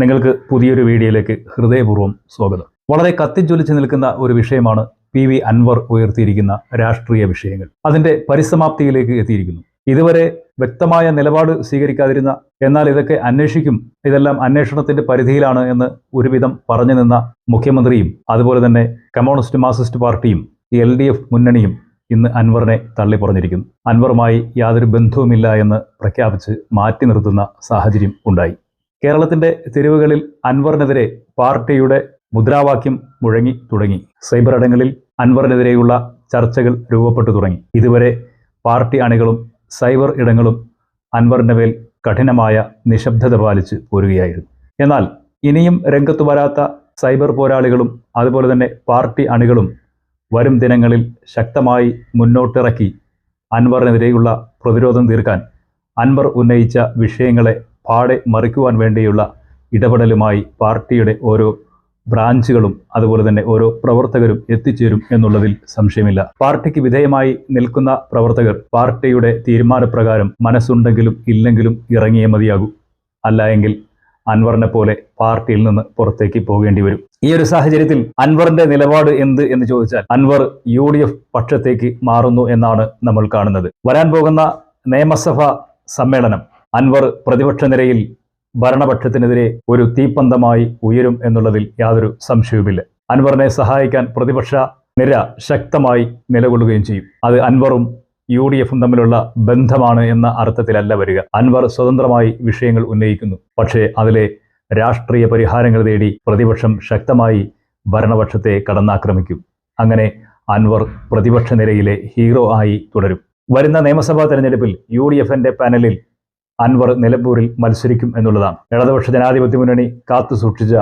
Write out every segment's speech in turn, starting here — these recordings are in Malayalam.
നിങ്ങൾക്ക് പുതിയൊരു വീഡിയോയിലേക്ക് ഹൃദയപൂർവം സ്വാഗതം. വളരെ കത്തിജ്വലിച്ച് നിൽക്കുന്ന ഒരു വിഷയമാണ് പി വി അൻവർ ഉയർത്തിയിരിക്കുന്ന രാഷ്ട്രീയ വിഷയങ്ങൾ. അതിന്റെ പരിസമാപ്തിയിലേക്ക് എത്തിയിരിക്കുന്നു. ഇതുവരെ വ്യക്തമായ നിലപാട് സ്വീകരിക്കാതിരുന്ന എന്നാൽ ഇതൊക്കെ അന്വേഷിക്കും ഇതെല്ലാം അന്വേഷണത്തിന്റെ പരിധിയിലാണ് എന്ന് ഒരുവിധം പറഞ്ഞു നിന്ന മുഖ്യമന്ത്രിയും അതുപോലെ തന്നെ കമ്മ്യൂണിസ്റ്റ് മാർക്സിസ്റ്റ് പാർട്ടിയും എൽ ഡി എഫ് മുന്നണിയും ഇന്ന് അൻവറിനെ തള്ളി പറഞ്ഞിരിക്കുന്നു അൻവറുമായി യാതൊരു ബന്ധവുമില്ല എന്ന് പ്രഖ്യാപിച്ച് മാറ്റി നിർത്തുന്ന സാഹചര്യം ഉണ്ടായി. കേരളത്തിന്റെ തെരുവുകളിൽ അൻവറിനെതിരെ പാർട്ടിയുടെ മുദ്രാവാക്യം മുഴങ്ങി തുടങ്ങി. സൈബർ ഇടങ്ങളിൽ അൻവറിനെതിരെയുള്ള ചർച്ചകൾ രൂപപ്പെട്ടു തുടങ്ങി. ഇതുവരെ പാർട്ടി അണികളും സൈബർ ഇടങ്ങളും അൻവറിന്റെ മേൽ കഠിനമായ നിശബ്ദത പാലിച്ച് പോരുകയായിരുന്നു. എന്നാൽ ഇനിയും രംഗത്തു വരാത്ത സൈബർ പോരാളികളും അതുപോലെ തന്നെ പാർട്ടി അണികളും വരും ദിനങ്ങളിൽ ശക്തമായി മുന്നോട്ടിറക്കി അൻവറിനെതിരെയുള്ള പ്രതിരോധം തീർക്കാൻ അൻവർ ഉന്നയിച്ച വിഷയങ്ങളെ പാടെ മറിക്കുവാൻ വേണ്ടിയുള്ള ഇടപെടലുമായി പാർട്ടിയുടെ ഓരോ ബ്രാഞ്ചുകളും അതുപോലെ തന്നെ ഓരോ പ്രവർത്തകരും എത്തിച്ചേരും എന്നുള്ളതിൽ സംശയമില്ല. പാർട്ടിക്ക് വിധേയമായി നിൽക്കുന്ന പ്രവർത്തകർ പാർട്ടിയുടെ തീരുമാനപ്രകാരം മനസ്സുണ്ടെങ്കിലും ഇല്ലെങ്കിലും ഇറങ്ങിയേ മതിയാകൂ. അല്ല എങ്കിൽ അൻവറിനെ പോലെ പാർട്ടിയിൽ നിന്ന് പുറത്തേക്ക് പോകേണ്ടി വരും. ഈ ഒരു സാഹചര്യത്തിൽ അൻവറിന്റെ നിലപാട് എന്ത് എന്ന് ചോദിച്ചാൽ അൻവർ യു ഡി എഫ് പക്ഷത്തേക്ക് മാറുന്നു എന്നാണ് നമ്മൾ കാണുന്നത്. വരാൻ പോകുന്ന നിയമസഭാ സമ്മേളനം അൻവർ പ്രതിപക്ഷ നിരയിൽ ഭരണപക്ഷത്തിനെതിരെ ഒരു തീപ്പന്തമായി ഉയരും എന്നുള്ളതിൽ യാതൊരു സംശയവുമില്ല. അൻവറിനെ സഹായിക്കാൻ പ്രതിപക്ഷ നിര ശക്തമായി നിലകൊള്ളുകയും ചെയ്യും. അത് അൻവറും യു ഡി എഫും തമ്മിലുള്ള ബന്ധമാണ് എന്ന അർത്ഥത്തിലല്ല വരിക. അൻവർ സ്വതന്ത്രമായി വിഷയങ്ങൾ ഉന്നയിക്കുന്നു. പക്ഷേ അതിലെ രാഷ്ട്രീയ പരിഹാരങ്ങൾ തേടി പ്രതിപക്ഷം ശക്തമായി ഭരണപക്ഷത്തെ കടന്നാക്രമിക്കും. അങ്ങനെ അൻവർ പ്രതിപക്ഷ നിരയിലെ ഹീറോ ആയി തുടരും. വരുന്ന നിയമസഭാ തെരഞ്ഞെടുപ്പിൽ യു ഡി എഫിന്റെ പാനലിൽ അൻവർ നിലമ്പൂരിൽ മത്സരിക്കും എന്നുള്ളതാണ്. ഇടതുപക്ഷ ജനാധിപത്യ മുന്നണി കാത്തു സൂക്ഷിച്ച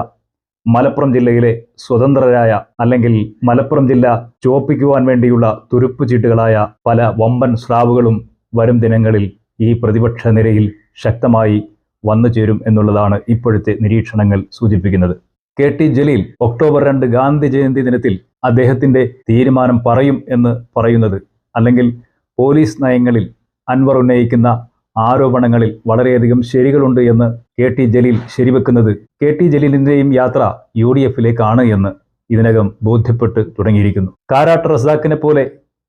മലപ്പുറം ജില്ലയിലെ സ്വതന്ത്രരായ അല്ലെങ്കിൽ മലപ്പുറം ജില്ല ചുവപ്പിക്കുവാൻ വേണ്ടിയുള്ള തുരുപ്പ് ചീട്ടുകളായ പല വമ്പൻ സ്രാവുകളും വരും ദിനങ്ങളിൽ ഈ പ്രതിപക്ഷ നിരയിൽ ശക്തമായി വന്നു ചേരും എന്നുള്ളതാണ് ഇപ്പോഴത്തെ നിരീക്ഷണങ്ങൾ സൂചിപ്പിക്കുന്നത്. കെ ടി ജലീൽ ഒക്ടോബർ രണ്ട് ഗാന്ധി ജയന്തി ദിനത്തിൽ അദ്ദേഹത്തിന്റെ തീരുമാനം പറയും എന്ന് പറയുന്നത് അല്ലെങ്കിൽ പോലീസ് നയങ്ങളിൽ അൻവർ ഉന്നയിക്കുന്ന ആരോപണങ്ങളിൽ വളരെയധികം ശരികളുണ്ട് എന്ന് കെ ടി ജലീൽ ശരിവെക്കുന്നത് കെ ടി ജലീലിന്റെയും യാത്ര യു ഡി എഫിലേക്കാണ് എന്ന് ഇതിനകം ബോധ്യപ്പെട്ട് തുടങ്ങിയിരിക്കുന്നു. കാരാട്ട് റസാക്കിനെ പോലെ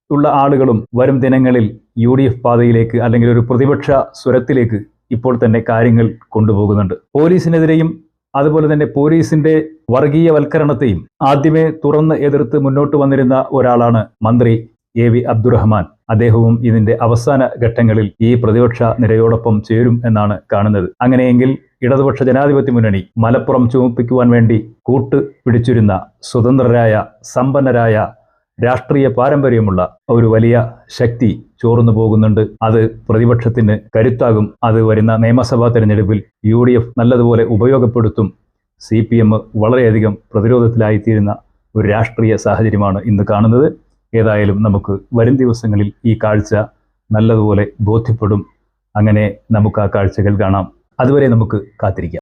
ഉള്ള ആളുകളും വരും ദിനങ്ങളിൽ യു ഡി എഫ് പാതയിലേക്ക് അല്ലെങ്കിൽ ഒരു പ്രതിപക്ഷ സ്വരത്തിലേക്ക് ഇപ്പോൾ തന്നെ കാര്യങ്ങൾ കൊണ്ടുപോകുന്നുണ്ട്. പോലീസിനെതിരെയും അതുപോലെ തന്നെ പോലീസിന്റെ വർഗീയവൽക്കരണത്തെയും ആദ്യമേ തുറന്ന് എതിർത്ത് മുന്നോട്ട് വന്നിരുന്ന ഒരാളാണ് മന്ത്രി എ വി അബ്ദുറഹ്മാൻ. അദ്ദേഹവും ഇതിന്റെ അവസാന ഘട്ടങ്ങളിൽ ഈ പ്രതിപക്ഷ നിരയോടൊപ്പം ചേരും എന്നാണ് കാണുന്നത്. അങ്ങനെയെങ്കിൽ ഇടതുപക്ഷ ജനാധിപത്യ മുന്നണി മലപ്പുറം ചുമപ്പിക്കുവാൻ വേണ്ടി കൂട്ട് പിടിച്ചിരുന്ന സ്വതന്ത്രരായ സമ്പന്നരായ രാഷ്ട്രീയ പാരമ്പര്യമുള്ള ഒരു വലിയ ശക്തി ചോർന്നു പോകുന്നുണ്ട്. അത് പ്രതിപക്ഷത്തിന് കരുത്താകും. അത് വരുന്ന നിയമസഭാ തെരഞ്ഞെടുപ്പിൽ യു ഡി എഫ് നല്ലതുപോലെ ഉപയോഗപ്പെടുത്തും. സി പി എം വളരെയധികം പ്രതിരോധത്തിലായിത്തീരുന്ന ഒരു രാഷ്ട്രീയ സാഹചര്യമാണ് ഇന്ന് കാണുന്നത്. ഏതായാലും നമുക്ക് വരും ദിവസങ്ങളിൽ ഈ കാഴ്ച നല്ലതുപോലെ ബോധ്യപ്പെടും. അങ്ങനെ നമുക്ക് ആ കാഴ്ചകൾ കാണാം. അതുവരെ നമുക്ക് കാത്തിരിക്കാം.